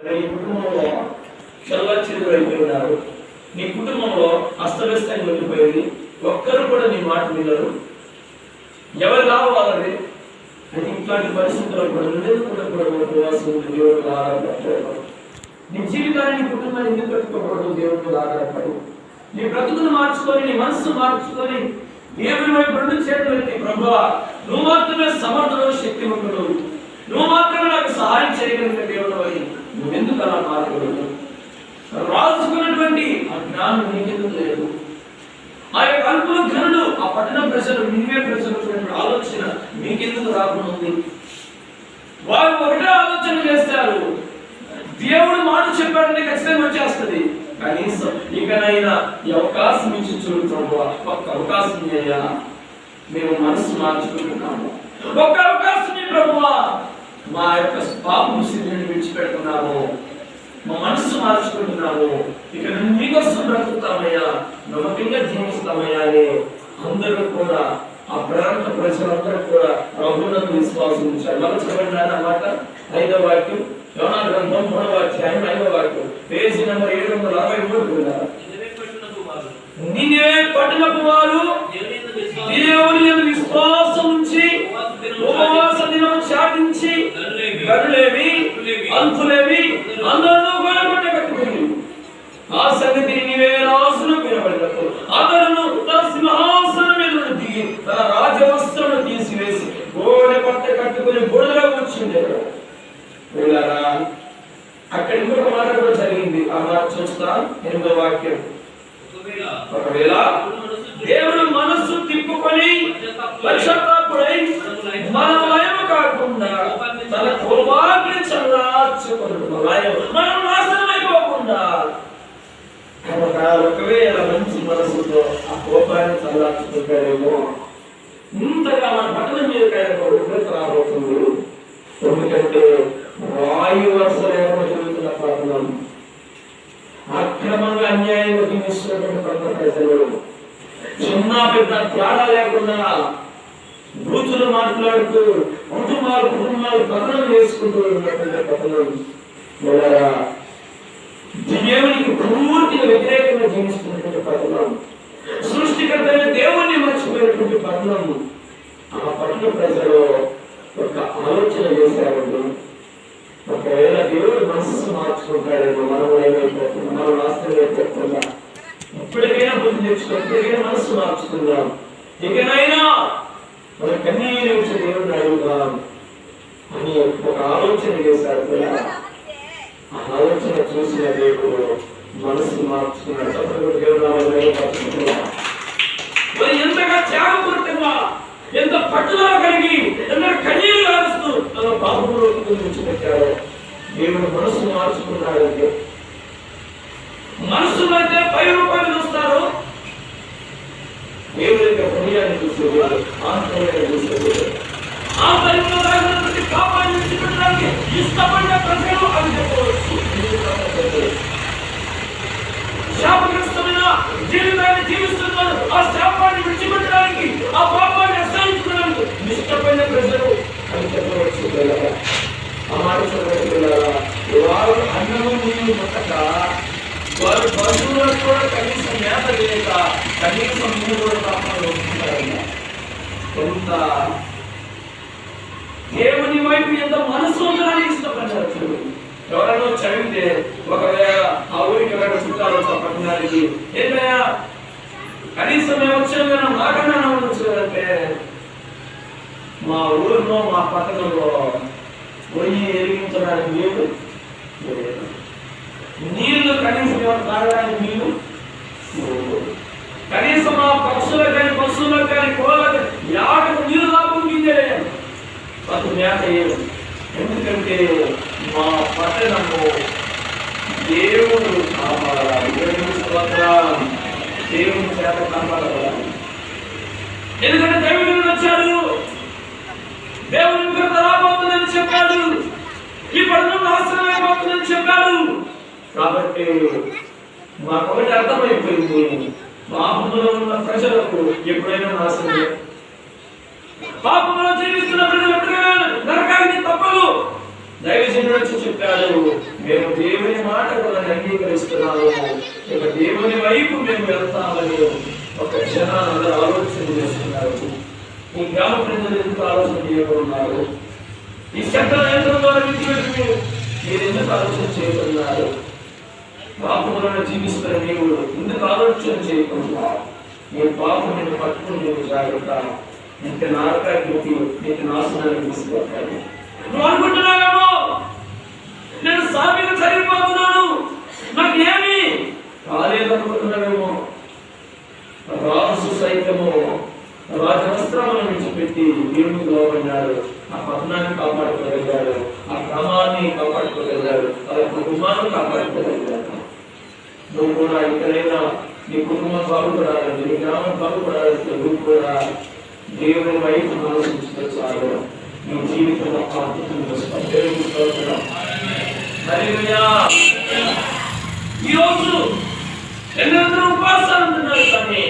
నీ కుటుంబంలో చల్ల అయిపోయినారు నీ కుటుంబంలో అస్తవ్యస్తంగా ఉండిపోయింది. ఒక్కరు కూడా నీ మాట వినరు. ఎవరు కావాలని అది ఇట్లాంటి పరిస్థితుల్లో కూడా కూడా కూడా ఉపవాసం దేవుడు ఆధారపడతాడు నీ జీవితాన్ని నీ కుటుంబాన్ని ఎందుకు పెట్టుకోకూడదు? దేవుడు ఆధారపడి నీ బ్రతుకును మార్చుకొని నీ మనస్సు మార్చుకొని దేవుని వైపు రెండు చేతులు ఎత్తి ప్రభువా నువ్వు మాత్రమే సమర్థుడు శక్తివంతుడు నువ్వు మాత్రమే నాకు సహాయం చేయగలిగిన దేవుడు అని నువ్వెందుకు అలా మారకూడదు రాసుకున్నటువంటి ఆ జ్ఞానం నీకెందుకు లేదు? ఆ యొక్క అల్పులు ఘనులు ఆ పట్టణ ప్రజలు నిన్వే ప్రజలు ఆలోచన మీకెందుకు రాకుండా ఉంది వారు ఒకటే ఆలోచన చేస్తారు. దేవుడు మాట చెప్పాడంటే ఖచ్చితంగా వచ్చేస్తుంది. కనీసం ఇకనైనా ఈ అవకాశం ఇచ్చి చూడు ప్రభు ఒక్క అవకాశం అయ్యా మేము మనసు మార్చుకుంటున్నాము. ఒక్క అవకాశం ప్రభువా. మా యొక్క పాపం స్థితిని విడిచిపెడుతున్నాము మా మనసు మార్చుకుంటున్నాము ఇక మీకోసం బ్రతుకుతామయ్యా నమ్మకంగా జీవిస్తామయ్యా అని అందరూ కూడా ఆ ప్రాంత ప్రజలందరూ కూడా ప్రభునందు విశ్వాసం ఉంచారు మనం చెప్పండి అన్నమాట ఐదవ వాక్యం. యోనా గ్రంథం మూడవ అధ్యాయం ఐదవ వాక్యం. పేజీ నెంబర్ ఏడు వందల అరవై మూడు నిన్నే పట్టణపు అల్పులేవి అందరూ కూడా పట్ట కట్టుకుని ఆ సంగతిని నీవే రాసును వినబడినప్పుడు అతను తన సింహాసనం మీద నుండి దిగి తన రాజవస్త్రము తీసివేసి గోడె పట్ట కట్టుకుని బుడలో కూర్చుండే వెళ్ళారా అక్కడ ఇంకొక మాట కూడా జరిగింది ఆ మాట చూస్తా ఎనిమిదో వాక్యం ఒకవేళ దేవుడు మనస్సు తిప్పుకొని పశ్చాత్తాపుడై మన లయం కాకుండా తన కోపాగ్ని చల్లార్చుకున్నాడు లయం మనం నాశనం అయిపోకుండా నా ఒకవేళ మంచి మనసుతో ఆ కోపాన్ని చల్లార్చుకుంటారేమో ఇంతగా మన పట్టణం మీద ఉగ్రత రాబోతుంది. ఎందుకంటే వాయు వరుస లేకుండా జరుగుతున్న పట్టణం అక్రమంగా అన్యాయంగా జీవిస్తున్నటువంటి పట్టణ ప్రజలు చిన్న పెద్ద తేడా లేకుండా బూతులు మాట్లాడుతూ కుటుంబాలు కుటుంబాలు పతనం చేసుకుంటూ ఉన్నటువంటి పట్టణం. వెళ్ళరా దేవునికి పూర్తిగా వ్యతిరేకంగా జీవిస్తున్నటువంటి పట్టణం. సృష్టికర్తైన దేవుణ్ణి మర్చిపోయినటువంటి పట్టణం. ఆ పట్టణ ప్రజలు ఒక ఆలోచన చేశారండి. ఒకవేళ దేవుడు మనస్సు మార్చుకుంటాడేమో మనం ఏమైపోతుంది మనం నాశనం అయిపోతుందా ఇప్పటికైనా బుద్ధి తెచ్చుకో ఇప్పటికైనా మనస్సు మార్చుకుందాం. ఇకనైనా మన కన్నీరు వచ్చి దేవుడిని అడుగుదాం అని ఒక ఆలోచన చేశారు. కదా చూసిన దేవుడు మనసు మార్చుకున్నాడు. దేవుడు మరి ఎంతగా త్యాగపూరితంగా ఎంత పట్టుదల కలిగి ఎంత కన్నీరు తన పాపంలోకి విడిచిపెట్టాడో దేవుడు మనసు మార్చుకున్నాడంటే మనసులో అయితే పై రూపాయలు చూస్తారు? దేవుడి యొక్క పుణ్యాన్ని చూసేవాడు ఆత్మీయాన్ని చూసేవాడు ఆంతర్యంలో రాసినటువంటి పాపాన్ని విడిచిపెట్టడానికి ఇష్టపడిన ప్రజలు అని చెప్పవచ్చు శాపగ్రస్తమైన జీవితాన్ని జీవిస్తున్నారు ఆ శాపాన్ని విడిచిపెట్టడానికి ఆ పాపాన్ని అసహించుకోవడానికి ఇష్టపడిన ప్రజలు అని చెప్పవచ్చు పిల్లరా. ఆ వారు అన్నము నీళ్ళు ముట్టక వారు బంధువులకు కూడా కనీసం మేత లేక కనీసం నీళ్ళు కూడా కొంత దేవుని వైపు ఎంత మనసు ఉందని ఇష్టపడ్డారు ఎవరైనా చదివితే ఒకవేళ ఆ ఊరికి ఎవరైనా చుట్టాలు పట్టణానికి ఏంటయ్యా కనీసం మేము వచ్చాం కదా మాకన్నా మా ఊరిలో మా పక్కన పొయ్యి ఎరిగించడానికి నీళ్ళు లేదు. నీళ్ళు కనీసం ఎవరు తాగడానికి నీళ్ళు కనీసం ఆ పక్షులకు కానీ పశువులకు కానీ కోళ్ళకు యాడకు నీళ్ళు దాపుకుంటే అది మేత ఏడు ఎందుకంటే మా పట్టణము దేవుడు కాపాడాలి. దేవుని దేవుని చేత కాపాడాలి ఎందుకంటే దేవుడు వచ్చారు. దేవుని ఉగ్రత రాబోతుందని చెప్పాడు. ఈ పట్టణం నాశనం అయిపోతుందని చెప్పాడు. కాబట్టి మాకు ఒకటి అర్థమైపోయింది. పాపంలో ఉన్న ప్రజలకు ఎప్పుడైనా నాశనం పాపంలో జీవిస్తున్న ప్రజలు ఎప్పుడైనా నరకానికి తప్పదు. దైవజనుడు వచ్చి చెప్పాడు మేము దేవుని మాట కూడా అంగీకరిస్తున్నాము. ఇక దేవుని వైపు మేము వెళ్తామని ఒక జనాలు ఆలోచన చేస్తున్నారు. ఈ గ్రామ ప్రజలు ఎందుకు ఆలోచన చేయబడున్నారు? ఈ శబ్ద యంత్రం ద్వారా విడిచిపెట్టి మీరు ఎందుకు ఆలోచన చేయకున్నారు పాపములను జీవిస్తున్న నీవు ఎందుకు ఆలోచన చేయకుండా నీ పాపం నేను పట్టుకుని నీకు జాగ్రత్త నీకు నారకాగ్ని నీకు నాశనాన్ని తీసుకెళ్తాను నువ్వు అనుకుంటున్నావేమో నేను సామిగా చనిపోతున్నాను నాకు ఏమి పెట్టి విడిచిపెట్టి దేవునికి లోబడ్డాడు ఆ పట్టణాన్ని కాపాడుకోగలిగాడు ఆ క్రమాన్ని కాపాడుకోగలిగాడు ఆ యొక్క కుటుంబాన్ని కాపాడుకోగలిగాడు. నువ్వు కూడా ఎక్కడైనా నీ కుటుంబం బాగుపడాలని నీ గ్రామం బాగుపడాలంటే నువ్వు కూడా దేవుని వైపు ఆలోచించితే చాలు నీ జీవితంలో ఈరోజు ఎందరో ఉపాసాలు ఉంటున్నారు కానీ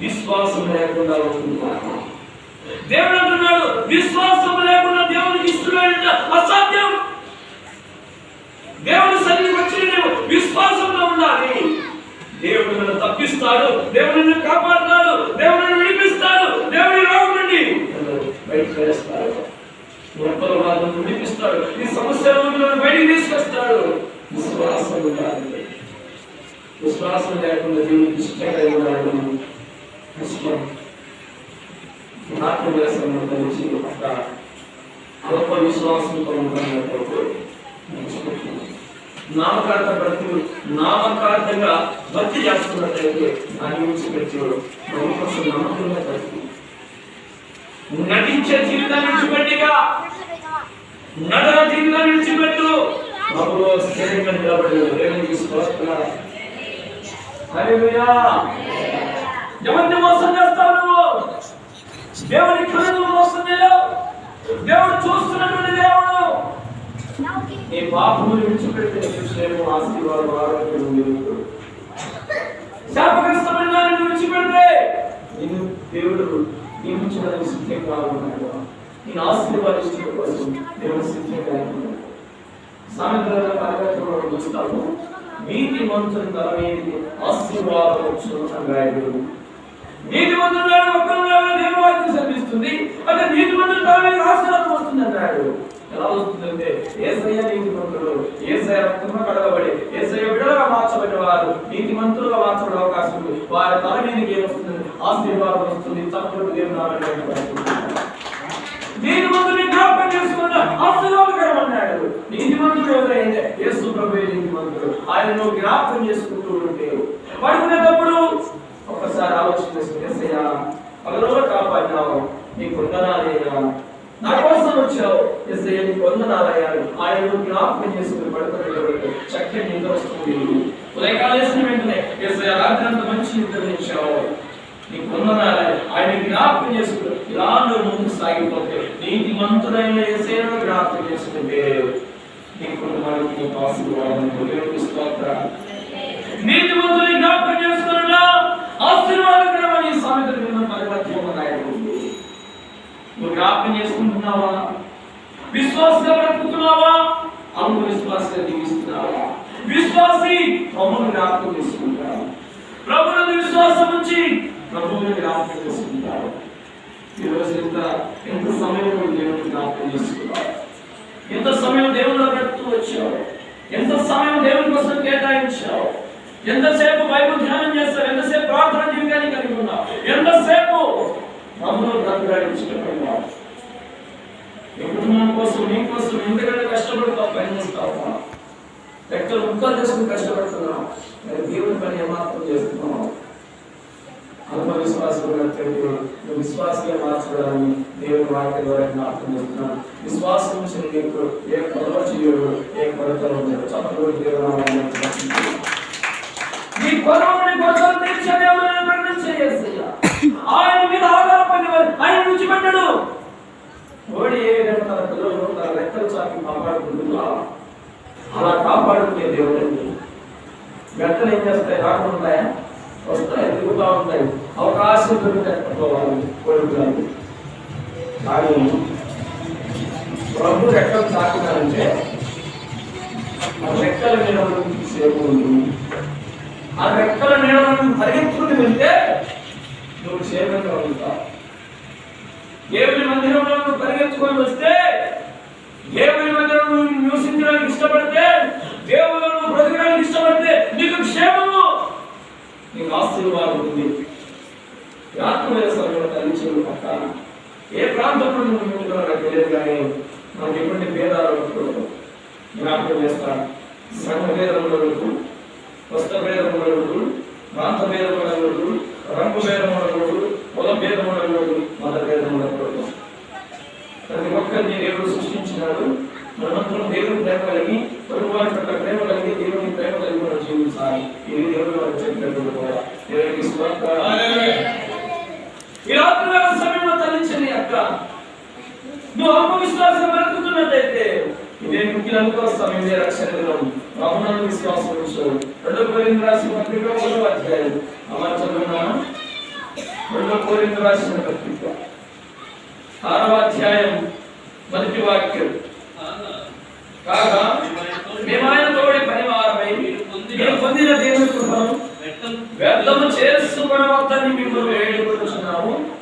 విశ్వాసం లేకుండా ఉంటున్నారు దేవుడు అంటున్నాడు విశ్వాసం లేకుండా దేవునికి ఇష్టమైన అసాధ్యం. దేవుడు సన్నిధికి వచ్చిన విశ్వాసంలో ఉండాలి. దేవుడు నన్ను తప్పిస్తాడు దేవుడు నన్ను కాపాడుతాడు దేవుడు నిన్ను విడిపిస్తాడు దేవుడి రోగం నుండి బయటకు వేస్తాడు గొప్పల వాళ్ళను విడిపిస్తాడు ఈ సమస్యల నుండి బయటికి తీసుకొస్తాడు. విశ్వాసం ఉండాలి. విశ్వాసం లేకుండా దేవునికి ఇష్టంగా ఉండాలి కష్టం నాకు వేసంలో కలిసి ఒక గొప్ప విశ్వాసంతో ఉంటున్నట్టు నామకార్థ భక్తి నామకార్థంగా భక్తి చేస్తున్నట్లయితే దాని గురించి పెట్టేవాడు ప్రభు కోసం నమ్మకంగా బ్రతుకు నటించే జీవితం విడిచిపెట్టిగా. నటన జీవితం విడిచిపెట్టు. ప్రభులో స్థిరంగా నిలబడి దేవునికి స్తోత్రం హల్లెలూయా. ఎవరిని మోసం చేస్తావు? నువ్వు దేవుని కళ్ళు మోసం చేయలేవు. దేవుడు చూస్తున్నటువంటి దేవుడు. నీ పాపములు విడిచిపెడితే నీకు ఆశీర్వాదం ఆరోగ్యం ఉంది. శాపగ్రస్తమైన దాన్ని విడిచిపెడితే నిన్ను దేవుడు నియమించడానికి సిద్ధంగా ఉన్నాడు నేను ఆశీర్వాదించడం కోసం దేవుడు సిద్ధంగా ఉన్నాడు. సామెతల కార్యక్రమంలో చూస్తాము నీతి మంత్రుల తల మీద ఆశీర్వాదం వచ్చున్నాడు నీతి మంత్రులు ఒక్కరు దేవుని వాక్యం శపిస్తుంది అంటే నీతి మంత్రుల తల మీద వస్తుంది అన్నాడు ఎలా వస్తుందంటే ఏసయ్య నీతి మంత్రులు ఏసయ్య రక్తంలో కడగబడి ఏసయ్య విడగా మార్చబడిన వారు నీతి మంత్రులుగా మార్చబడే అవకాశం ఉంది. వారి తల మీదకి ఏమొస్తుంది ఆశీర్వాదం వస్తుంది. చక్కటి దేవుని నామమున నీతి మంత్రుని జ్ఞాపకం చేసుకున్న ఆశీర్వాదకరం అన్నాడు. నీతి మంత్రుడు ఎవరైతే? యేసు ప్రభు నీతి మంత్రుడు ఆయనను జ్ఞాపకం చేసుకుంటూ ఉంటే పడుకునేటప్పుడు ఒక్కసారి ఆలోచన చేసుకుని ఎస్ఐయా కాపాడినావు నీ కొందనాలయ్యా నా కోసం వచ్చావు ఎస్ఐ నీ కొందనాలయ్యా ఆయన జ్ఞాపకం చేసుకుని పడుకునేటప్పుడు చక్కని నిద్ర వస్తుంది. ఉదయకాలం వేసిన వెంటనే ఎస్ఐ రాత్రి అంత మంచి నిద్ర ఇచ్చావు నీ కొందనాలే ఆయన జ్ఞాపకం చేసుకుని ఇలా నువ్వు ముందుకు సాగిపోతే నీతి మంతుడైన ఏసేను జ్ఞాపకం చేసుకుంటే నీ కుటుంబానికి నీ ఆశీర్వాదం దేవునికి స్తోత్రం. నీతి మంతుని జ్ఞాపకం చేసుకున్నా ఆశీర్వాదకరమని సామెతలు విన్న పరివర్తన నాయకుడు నువ్వు జ్ఞాపకం చేసుకుంటున్నావా? విశ్వాసంగా బ్రతుకుతున్నావా? అవును విశ్వాసంగా జీవిస్తున్నావా? విశ్వాసి ప్రభువుని జ్ఞాపకం చేసుకుంటావా? ప్రభువుని విశ్వాసం నుంచి ప్రభువుని జ్ఞాపకం చేసుకుంటారు ఈరోజు ఎంత ఎంత సమయం దేవుని జ్ఞాపకం చేసుకున్నావు ఎంత సమయం దేవుని పెడుతూ వచ్చావు? ఎంత సమయం దేవుని కోసం కేటాయించావు? ఎంతసేపు బైబుల్ ధ్యానం చేస్తావు? ఎంతసేపు ప్రార్థన జీవితాన్ని కలిగి ఉన్నావు? ఎంతసేపు? ప్రభువును బ్రతకడాయించుకుంటున్నావు నీ కుటుంబం కోసం నీ కోసం ఎందుకంటే కష్టపడుతావు పని చేస్తావు ఎక్కడ ముక్కలు చేసుకుని కష్టపడుతున్నావు. మరి దేవుని పని ఏమాత్రం చేస్తున్నావు? అల్ప విశ్వాసం నువ్వు విశ్వాసంగా మార్చడాన్ని దేవుని వాక్య ద్వారా జ్ఞాపకం చేస్తున్నాను. విశ్వాసం నుంచి నీకు ఏ కొరవ చేయడు ఏ కొరతలు ఉండదు చప్పటి దేవుడు నీ కొరవని కొరతలు తీర్చే దేవుని ఆయన మీద ఆధారపడిన వారు ఆయన విడిచిపెట్టడు ఓడి ఏ విధంగా తన పిల్లలను తన రెక్కలు చాకి కాపాడుకుంటుందో అలా కాపాడుకునే దేవుడు వెంటనే ఏం చేస్తాయి? రాకుండా వస్తాయి తిరుగుతూ ఉంటాయి. అవకాశం దొరికిపోవాలి పట్టుకోవాలి కానీ ప్రభు రెక్కలు చాకుతానంటే ఆ రెక్కల సేపు ఉంటుంది ఆ రెక్కల నీడలను పరిగెత్తుకుని వెళ్తే నువ్వు క్షేమంగా ఉంటావు. దేవుని మందిరంలో నువ్వు పరిగెత్తుకొని వస్తే దేవుని మందిరంలో నువ్వు నివసించడానికి ఇష్టపడితే దేవుడు నువ్వు బ్రతకడానికి ఇష్టపడితే నీకు క్షేమము. నీకు ఆశీర్వాదం ఉంది. ఆత్మీయ సమయంలో తల్లించిన పక్క. ఏ ప్రాంతంలో నువ్వు ఉంటున్నావో నాకు తెలియదు కానీ మనకి ఎటువంటి భేదాలు జ్ఞాపకం చేస్తాను సంఘ భేదములకు వస్త్ర భేదం ఉండకూడదు ప్రాంత భేదం ఉండకూడదు రంగు భేదం భేదములకు కుల ఉండకూడదు మత భేదం ఉండకూడదు ప్రతి ఒక్కరిని దేవుడు సృష్టించినాడు. మనంతరం దేవుని ప్రేమ కలిగి పొరుగువారి పట్ల ప్రేమ కలిగి దేవుని ప్రేమ కలిగి మనం జీవించాలి. ఇది దేవుడు మనకు చెప్పినట్టు కూడా దేవునికి స్తోత్రం. ఈ రాత్రి వేళ సమయంలో తల్లించని అక్క. నువ్వు ఆత్మవిశ్వాసం బ్రతుకుతున్నట్టయితే ఇదే ముఖ్య అనుకూల సమయం ఇదే రక్షణ దినం రాములను విశ్వాసం ఉంచు రెండో కోరింది రాసిన పత్రిక ఒకటో అధ్యాయం. అమర్ చదువున్నాను రెండో కోరింది రాసిన పత్రిక. ఆరవ అధ్యాయం. మొదటి వాక్యం. కాగా మేము ఆయన తోడి పనివారమై మీరు పొందిన దేవుని కృపను వ్యర్థము చేసుకునవద్దని మిమ్మల్ని వేడుకుంటున్నాము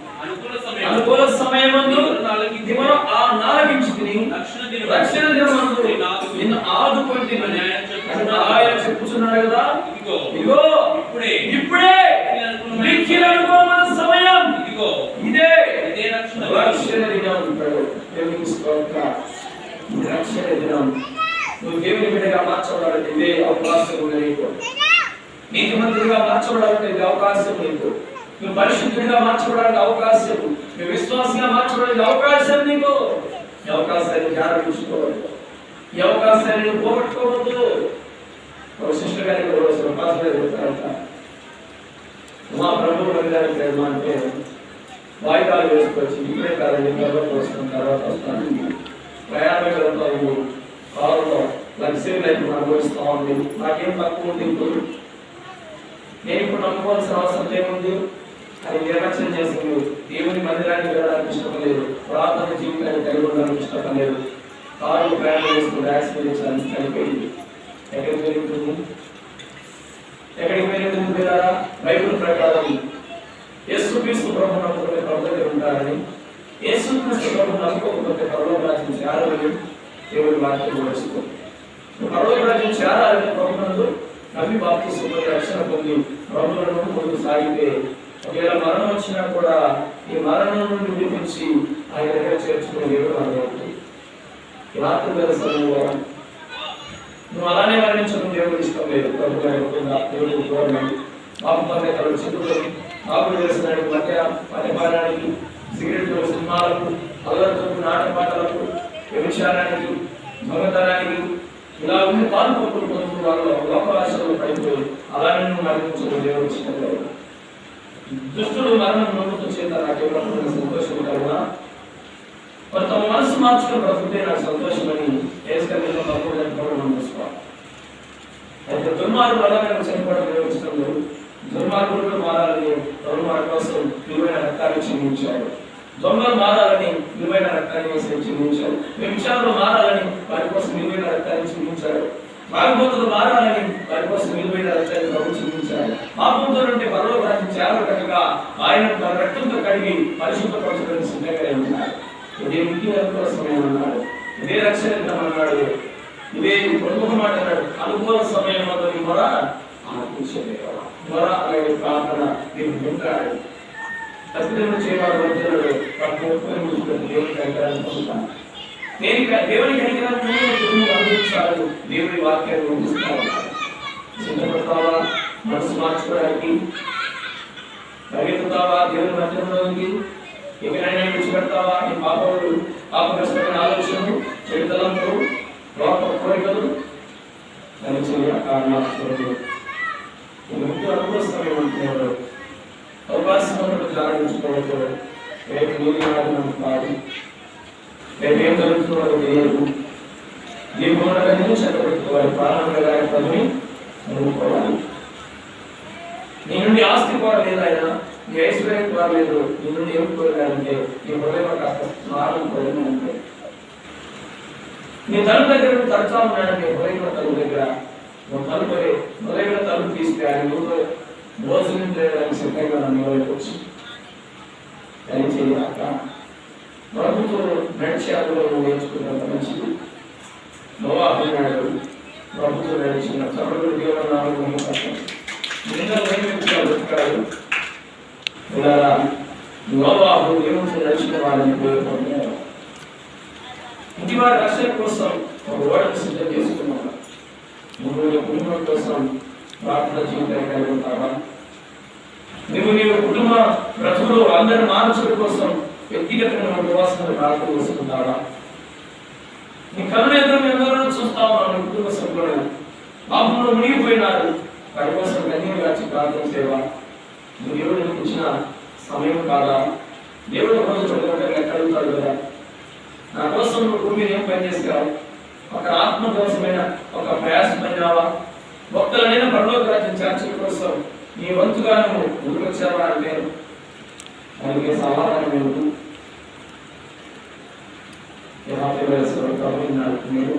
అనుకూల సమయమందు దివనం ఆ నాలకించుకుని రక్షణ దినమందు నిన్ను ఆదుకుంటే ఆయన చెప్పుచున్నాడు కదా. ఇదిగో ఇప్పుడే. మిక్కిలి అనుకోమన్న సమయం. ఇదే రక్షణ. దినం అంటాడు. దేవునికి స్తోత్రం. ఇది రక్షణ దినం. నువ్వు దేవుని బిడ్డగా మార్చబడాలంటే ఇదే అవకాశం ఉంది నీకు. నీతి మంత్రిగా మార్చబడాలంటే ఇది అవకాశం నీకు. నువ్వు పరిశుద్ధుడిగా మార్చబడాలని అవకాశం విశ్వాసంగా మార్చబడాలని అవకాశం నీకు ఈ అవకాశాన్ని ధ్యానించుకోవాలి ఈ అవకాశాన్ని నువ్వు పోగొట్టుకోవద్దు ఒక సిస్టర్ గారికి ఒక రోజు పాస్టర్ గారు చెప్తారంట మా ప్రభు మందిరానికి ప్రేమ అంటే వాయిదాలు వేసుకోవచ్చు ఇప్పుడే కాదండి తర్వాత వస్తాను తర్వాత వస్తాను ప్రయాణం వెళ్తాము కారులో లగ్జరీ లైఫ్ అనుభవిస్తా ఉంది నాకేం తక్కువ ఉంది ఇప్పుడు. నేను ఇప్పుడు నమ్ముకోవాల్సిన అవసరం ఏముంది? అది నిర్లక్ష్యం చేసింది. దేవుని మందిరానికి వెళ్ళడానికి ఇష్టపడలేదు. ప్రార్థన జీవితాన్ని కలిగి ఉండడానికి ఇష్టపడలేదు. కారు ప్రయాణం చేసుకుని యాక్సిడెంట్ చనిపోయింది. ఎక్కడికి వెళ్ళింటుంది? ఎక్కడికి వెళ్ళింటుంది పిల్లరా? బైబిల్ ప్రకారం యేసుక్రీస్తు ప్రభు నమ్ముకునే ప్రభుత్వం దగ్గర ఉంటారని యేసుక్రీస్తు ప్రభు నమ్ముకోకపోతే పరలోక రాజ్యం చేరాలని దేవుడి వాక్యం వస్తుంది చేరాలని ప్రభుత్వంలో నమ్మి బాప్తి రక్షణ పొంది ప్రభులను ముందుకు సాగితే. ఒకవేళ మరణం వచ్చినా కూడా ఈ మరణం నుండి విడిపించి ఆయన దగ్గర చేర్చుకునే దేవుడు అనుకుంటుంది రాత్రి వేల సమయంలో నువ్వు అలానే మరణించడం దేవుడు ఇష్టం లేదు. ప్రభు దేవుడు గవర్నమెంట్ బాబు పల్లె కళ్ళు చెప్పుకొని బాబులు వేసినాడు మధ్య పనిపాడానికి సిగరెట్లు సినిమాలకు అల్లరితో నాటపాటలకు వ్యభిచారానికి దొంగతనానికి ఇలా ఉండి పాల్పొక్కులు పొందుకున్న వాళ్ళు లోకాశలో పడిపోయి అలానే నువ్వు మరణించడం దేవుడు ఇష్టం దుష్టుడు మరణం నమ్ముతూ చేత నాకేమన్నా సంతోషం కలుగునా మరి తమ మనసు మార్చుకుని బ్రతుకుతే నాకు సంతోషమని ఏసుకల్లో తప్పకుండా నమ్ముకోవాలి అయితే దుర్మార్గులు అలాగే చనిపోవడం నిర్వహించడం లేదు దుర్మార్గులు మారాలని దుర్మార్గ కోసం విలువైన రక్తాన్ని చిందించాడు దొంగలు మారాలని విలువైన రక్తాన్ని వేసి చిందించాడు విషయాలు మారాలని వారి కోసం విలువైన రక్తాన్ని చిందించాడు భాగవతులు మారాలని వారి కోసం విలువైన రక్తాన్ని ప్రభు చిందించాడు పాపంతో నుండి పరలో రాజ్యం చేరగటగా ఆయన తన రక్తంతో కడిగి పరిశుద్ధపరచడానికి సిద్ధంగా ఉన్నాడు ఇదే ముఖ్యమైన కోసం అన్నాడు. ఇదే రక్షణ అన్నాడు. ఇదే ప్రముఖ మాట అన్నాడు. అనుకూల సమయం మొదటి మొర ఆలకించలేవా మొర అలాగే ప్రార్థన దీన్ని వింటాడు తప్పిదములు చేయవాడు వచ్చినాడు దేవుని కనికరాన్ని పొందుతాను. నేను దేవుని కనికరాన్ని అనుభవించాలని దేవుని వాక్యాన్ని పంపిస్తాను సిద్ధపడతావా? మనసు మార్చుకోవడానికి పరిగెత్తుతావా దేవుని మధ్యంలోకి ఎవరైనా విడిచిపెడతావా? నీ పాపములు పాపకరమైన ఆలోచనలు చెడుతలంతో లోప కోరికలు దాని చెయ్య కారణాలు ముఖ్య జాగ్రత్త రేపు నీళ్ళు కాదు. ఏం తెలియదు. ఈ మూలకన్నీ చక్కబెట్టుకోవాలి. ప్రాణంగా గారి పదవి నీ నుండి ఆస్తి కూడా ఆయన. నీ ఐశ్వర్యం నీ నుండి ఏం కోరాలంటే నీ హృదయం కాస్త స్నానం అంటే నీ తలుపు దగ్గర నువ్వు తరచా తలుపు దగ్గర. నువ్వు తలుపు మొదలైన తలుపు తీస్తే ఆయన ముందు భోజనం చేయడానికి సిద్ధంగా నన్ను నిలబెట్టవచ్చు దయచేయాక ప్రభుత్వం నడిచే అందులో నువ్వు నేర్చుకున్నంత మంచిది నోవా అన్నాడు ప్రభుత్వం నడిచిన చదువులు దేవుడు నిందలు ఏమి బతకాడు ఇలా నోవాహు దేవుడు నడిచిన వాళ్ళని కోరుకుంటున్నారు ఇంటి వారి రక్షణ కోసం ఒక ఓడను సిద్ధం చేసుకున్నాను నువ్వు నీ కుటుంబం కోసం ప్రార్థన జీవితాన్ని కలిగి ఉంటావా నువ్వు నీ కుటుంబ బ్రతుకులు అందరి మానసుల కోసం వ్యక్తిగతంగా ఉపవాసన ప్రార్థన చేసుకుంటావా నీ కరుణ ఎదురు ఎవరైనా చూస్తా ఉన్నాను కుటుంబ సభ్యులు పాపంలో మునిగిపోయినారు. వారి కోసం కన్నీరు కాచి ప్రార్థన చేయవా? నువ్వు దేవుడు నీకు ఇచ్చిన సమయం కాదా? దేవుడు రోజు చదువుకుంటే ఎక్కడ కదా. నా కోసం నువ్వు భూమి ఏం పని చేసావు ఒక ఆత్మ కోసమైన ఒక ప్రయాస భక్తులనైనా పరలోక రాజ్యం చర్చల కోసం నీ వంతుగా నువ్వు ముందుకు వచ్చావా అంటే దానికి సమాధానం ఏమిటి మీరు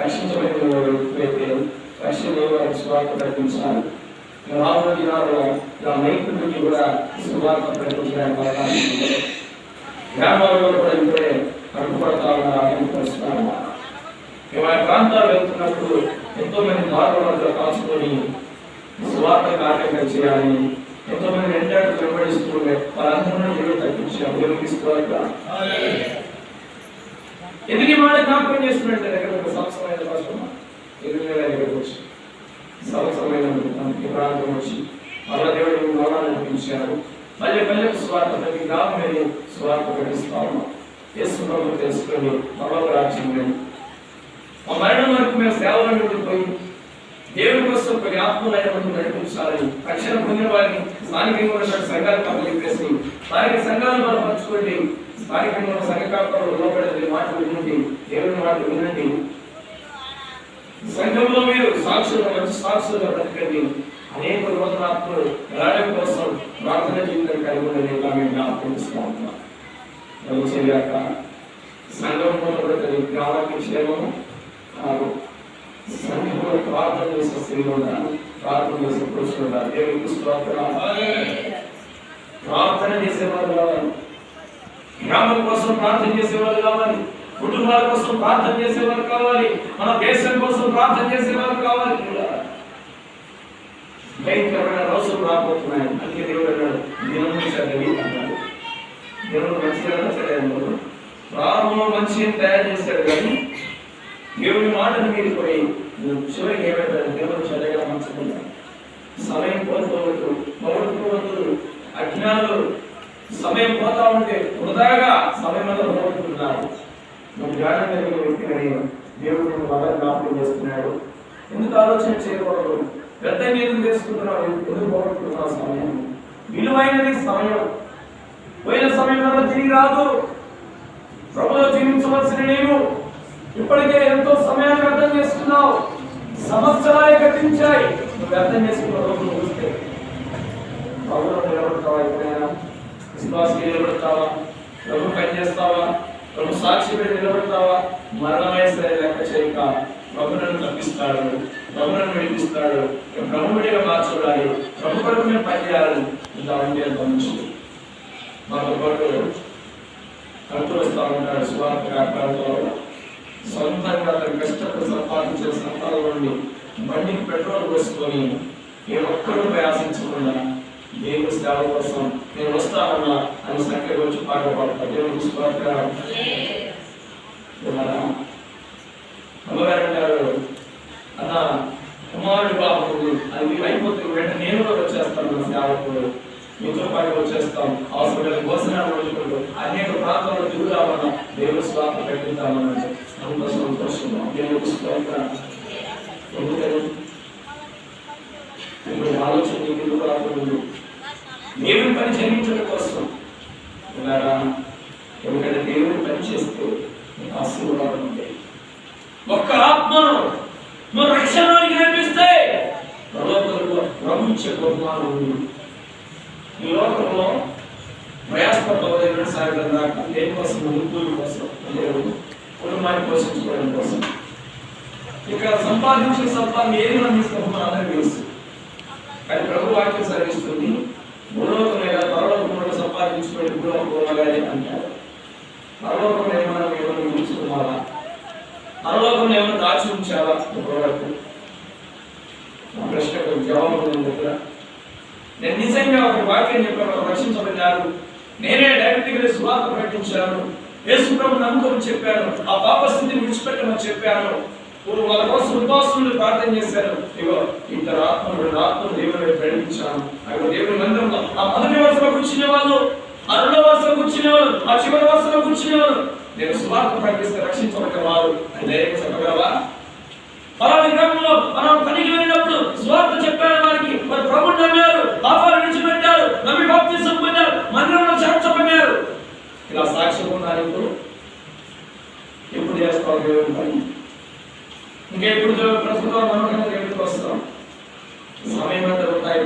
రక్షించబడిన వాడు రక్షణ వారికి ప్రకటించాలి రాబోయే దినాల్లో నా నైపుణ్యుడికి కూడా సువార్త ప్రకటించడానికి అవకాశం ఉంది. గ్రామాల్లో కూడా ఇప్పుడే కట్టుబడతా ఉన్నారు. ఆటంకపరుస్తున్నారు మేము ఆ ప్రాంతాలు వెళ్తున్నప్పుడు ఎంతో మంది దారుణాలుగా కాల్చుకొని స్వార్థ కార్యక్రమం చేయాలి ఎంతో మంది రెండాడు వెంబడిస్తుండే వాళ్ళందరూ దేవుడు తగ్గించాము వినిపిస్తున్నారు ఎందుకు ఈ మాట జ్ఞాపకం చేస్తున్నట్టు దగ్గర ఒక సంవత్సరమైన భాషమ ఎదురు వచ్చి. సంవత్సరమైన ప్రాంతం వచ్చి మళ్ళా దేవుడు మౌనాలు అనిపించారు మళ్ళీ మళ్ళీ స్వార్థ ప్రతి గ్రామం మీద స్వార్థ ప్రకటిస్తా ఉన్నాం. యేసు ప్రభు తెలుసుకొని మరొక రాజ్యం లేదు మా మరణం వరకు మేము సేవలో ఉండిపోయి దేవుడి కోసం కొన్ని ఆత్మలైన మంది నడిపించాలని రక్షణ పొందిన వారిని స్థానికంగా ఉన్న సంఘాలకు అప్పచెప్పేసి స్థానిక సంఘాలను మనం పంచుకోండి. స్థానికంగా ఉన్న సంఘకాలంలో లోపడి మాటలు వినండి. దేవుని మాటలు వినండి. సంఘంలో మీరు సాక్షులుగా మంచి సాక్షులుగా బ్రతకండి. అనేక రోజునాత్మలు ఎలాంటి కోసం ప్రార్థన జీవితం కలిగి ఉండేది మేము జ్ఞాపకం ఇస్తూ ఉంటాం చెయ్యాక సంఘంలో కూడా కలిగి గ్రామానికి క్షేమము కాదు సంఘంలో ప్రార్థన చేసిన స్త్రీలు ఉండాలి ప్రార్థన చేసిన పురుషులు ఉన్నారు. దేవునికి ప్రార్థన. ప్రార్థన చేసేవారు కావాలి. గ్రామం కోసం ప్రార్థన చేసేవారు కావాలి. కుటుంబాల కోసం ప్రార్థన చేసేవారు కావాలి. మన దేశం కోసం ప్రార్థన చేసేవారు కావాలి. భయంకరమైన రోజులు రాబోతున్నాయి. అందుకే దేవుడు అన్నాడు దినము చదివి అన్నాడు. దేవుడు మంచిగా చదివాడు ప్రారంభంలో మంచిగా తయారు చేశాడు కానీ దేవుని మాటను మీరు పోయి చివరికి ఏమైపోయాడు దేవుని చదిగా మంచుకున్నాడు సమయం కోల్పోవద్దు పౌరులు అజ్ఞానులు సమయం పోతా ఉంటే వృధాగా సమయం అంతా పోగొట్టుకున్నారు నువ్వు జ్ఞానం కలిగిన వ్యక్తిని దేవుడు నువ్వు జ్ఞాపకం చేస్తున్నాడు ఎందుకు ఆలోచన చేయకూడదు? పెద్ద నీరు చేసుకుంటున్నావు ఎందుకు పోగొట్టుకున్నావు సమయం? విలువైనది సమయం. పోయిన సమయం వల్ల తిరిగి రాదు. ప్రభులో జీవించవలసిన నీవు ఇప్పటికే ఎంతో సమయాన్ని అర్థం చేసుకున్నావు సంవత్సరాలు గతించాయి. అర్థం చేసుకున్న రోజు నిలబడతావా ఎప్పుడైనా? విశ్వాసం నిలబడతావా? ప్రభు పనిచేస్తావా ప్రభు సాక్షి పెట్టి నిలబడతావా? మరణమే సరే లెక్క చేయక ప్రభులను తప్పిస్తాడు. ప్రభులను విడిపిస్తాడు. ప్రభుడిగా మార్చబడాలి ప్రభు కొరకు మేము పనిచేయాలని ఇలా ఉండే గమనించు. మాతో పాటు కడుతూ వస్తూ ఉంటాడు. సువార్త వ్యాపారంలో సొంతంగా కష్టపడి సంపాదించే సంతానం బండికి పెట్రోల్ పోసుకొని ఏ ఒక్కరూ ప్రయాసించకుండా దేవుని సేవ కోసం నేను వస్తానన్నా అని సంఖ్య వచ్చి పాట పాడతాను దేవుని సువార్త అమ్మగారు అంటారు అన్న కుమారుడు బాబు అది అయిపోతే వెంటనే నేను కూడా వచ్చేస్తాను సేవకుడు మీతో పాటు వచ్చేస్తాం. హాస్పిటల్ భోజనాలు రోజుకుంటూ అనేక ప్రాంతాల్లో తిరుగుదామన్నా దేవుడు స్వార్థ పెట్టిద్దామన్నా అంత సంతోషం దేవుడు స్వార్థ ఆలోచన నీకు దేవుని పని చెల్లించడం కోసం ఇలాగా ఎందుకంటే దేవుని పని చేస్తూ నీకు ఆశీర్వాదం ఉంటాయి ఒక్క ఆత్మను నువ్వు రక్షణానికి నడిపిస్తే పరలోకంలో బహుమానం ఉంది. ఈ లోకంలో దాకా దేనికోసం? ముందు కోసం. లేదు కుటుంబాన్ని పోషించుకోవడం కోసం. ఇక్కడ సంపాదించిన సంపాదన ఏది మనం తీసుకుంటామో అందరికీ తెలుసు. కానీ ప్రభు వాక్యం సరిస్తుంది భూలోకమైన పరలోకంలో సంపాదించుకునే భూలోకంలోగానే అంటారు. పరలోకంలో ఏమైనా ఏమైనా ఉంచుకోవాలా పరలోకంలో ఏమైనా దాచి ఉంచాలా ఇప్పటివరకు ఆ ప్రశ్నకు జవాబు దగ్గర. నేను నిజంగా ఒక వాక్యం చెప్పాను రక్షించబడ్డారు నేనే డైరెక్ట్గా సువార్త ప్రకటించాను. యేసు ప్రభు నమ్ముకొని చెప్పాను ఆ పాప స్థితిని విడిచిపెట్టమని చెప్పాను వాళ్ళ కోసం ఉపాసనలు ప్రార్థన చేశారు. ఇగో ఇద్దరు ఆత్మలు రెండు ఆత్మలు దేవుని ప్రేమించాను. అక్కడ దేవుని మందిరంలో ఆ మొదటి వరుసలో కూర్చునే వాళ్ళు ఆ రెండో వరుసలో కూర్చునే వాళ్ళు ఆ చివరి వరుసలో కూర్చునే వాళ్ళు నేను సువార్త ప్రకటిస్తే రక్షించబడ్డ వారు. అని ధైర్యంగా చెప్పగలవా? పలాని గ్రామంలో మనం పనికి వెళ్ళినప్పుడు స్వార్థ చెప్పారు వారికి. మరి ప్రభుత్వం నమ్మారు పాపాలు విడిచిపెట్టారు నమ్మి బాప్తిసం పొందారు మందిరంలో చేర్చబడ్డారు ఇలా సాక్ష్యం ఉన్నారు ఇప్పుడు. ఎప్పుడు చేస్తారు దేవుని పని ఇంకా ఎప్పుడు ప్రస్తుతం మనం దేవుడికి వస్తాం? సమయం అంతా ఉంటాయి.